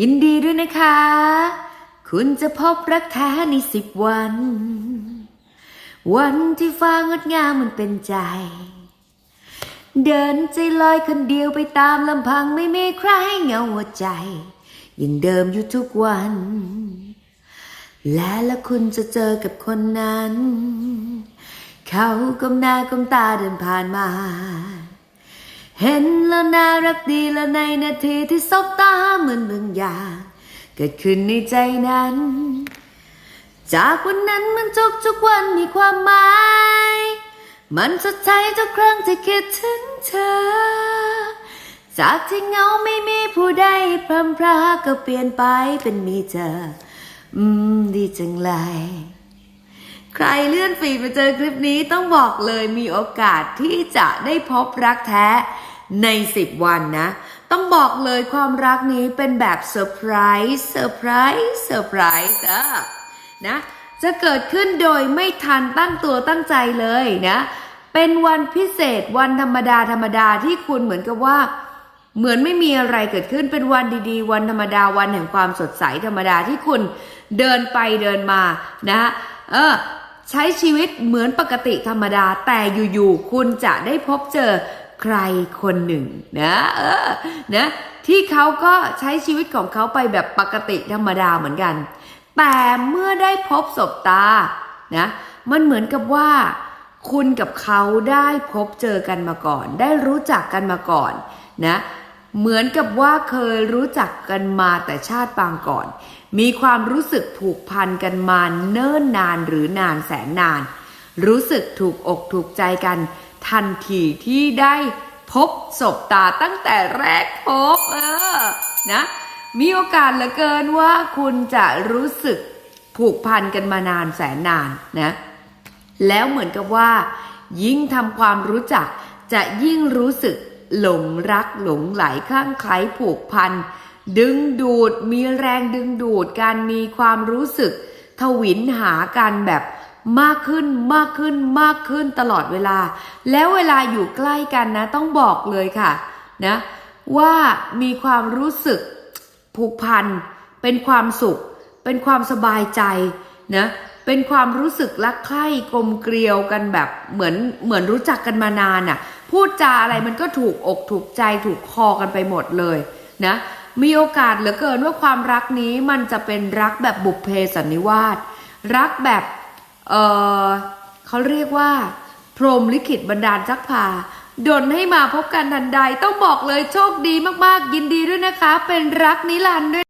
ยินดีด้วยนะคะ คุณจะพบรักแท้ในสิบวัน วันที่ฟ้างดงามมันเป็นใจ เดินใจลอยคนเดียวไปตามลำพังไม่มีใครเหงาหัวใจยังเดิมอยู่ทุกวัน และแล้วคุณจะเจอกับคนนั้น เขาก้มหน้าก้มตาเดินผ่านมา เห็นแล้วน่ารักดีแล้วในนาทีที่สบตาเหมือนบางอย่าง เกิดขึ้นในใจนั้น จากวันนั้นมันทุกทุกวันมีความหมาย มันสดใสทุกครั้งที่คิดถึงเธอ จากที่เงาไม่มีผู้ใดพรำพราก็เปลี่ยนไปเป็นมีเธอ อืมดีจังเลย ใครเลื่อนฟีดมาเจอคลิปนี้ต้องบอกเลยมีโอกาสที่จะได้พบรักแท้ใน 10 วันนะ ต้องบอกเลยความรักนี้เป็นแบบเซอร์ไพรส์เซอร์ไพรส์เซอร์ไพรส์อะนะจะเกิดขึ้นโดยไม่ทันตั้งตัวตั้งใจเลยนะ เป็นวันพิเศษวันธรรมดาธรรมดาที่คุณเหมือนกับว่า เหมือนไม่มีอะไรเกิดขึ้นเป็นวันดีๆ วันธรรมดาวันแห่งความสดใสธรรมดาที่คุณเดินไปเดินมานะเออ ใช้ชีวิตเหมือนปกติธรรมดาแต่อยู่ๆคุณจะได้พบเจอใครคนหนึ่งนะเออนะที่เขาก็ใช้ชีวิตของเขาไปแบบปกติธรรมดาเหมือนกัน แต่เมื่อได้พบศบตานะมันเหมือนกับว่าคุณกับเขาได้พบเจอกันมาก่อน ได้รู้จักกันมาก่อนนะ เหมือนกับว่าเคยรู้จักกันมาแต่ชาติปางก่อน มีความรู้สึกผูกพันกันมาเนิ่นนานหรือนานแสนนาน รู้สึกถูกอกถูกใจกัน ทันทีที่ได้พบศบตาตั้งแต่แรกพบเออนะมีโอกาสเหลือเกินว่าคุณจะรู้สึกผูกพันกันมานานแสนนานนะแล้วเหมือนกับว่า ยิ่งทำความรู้จักจะยิ่งรู้สึก หลงรักหลงไหลคลั่งไคล้ผูกพัน ดึงดูดมีแรงดึงดูดการมีความรู้สึก ทวินหากันแบบมากขึ้นมากขึ้นมากขึ้นตลอดเวลา แล้วเวลาอยู่ใกล้กันนะ ต้องบอกเลยค่ะนะว่ามีความรู้สึกผูกพัน เป็นความสุข เป็นความสบายใจนะเป็นความรู้สึกรักใคร่กลมเกลียวกันแบบเหมือนเหมือนรู้จักกันมานานอะ่ะ พูดจาอะไรมันก็ถูกอกถูกใจถูกคอกันไปหมดเลยนะมีโอกาสเหลือเกินว่าความรักนี้มันจะเป็นรักแบบบุพเพสันนิวาสรักแบบเออเขาเรียกว่า พรหมลิขิตบันดาลชักพาดนให้มาพบกันทันใด ต้องบอกเลยโชคดีมากๆ ยินดีด้วยนะคะ เป็นรักนิรันดร์ด้วย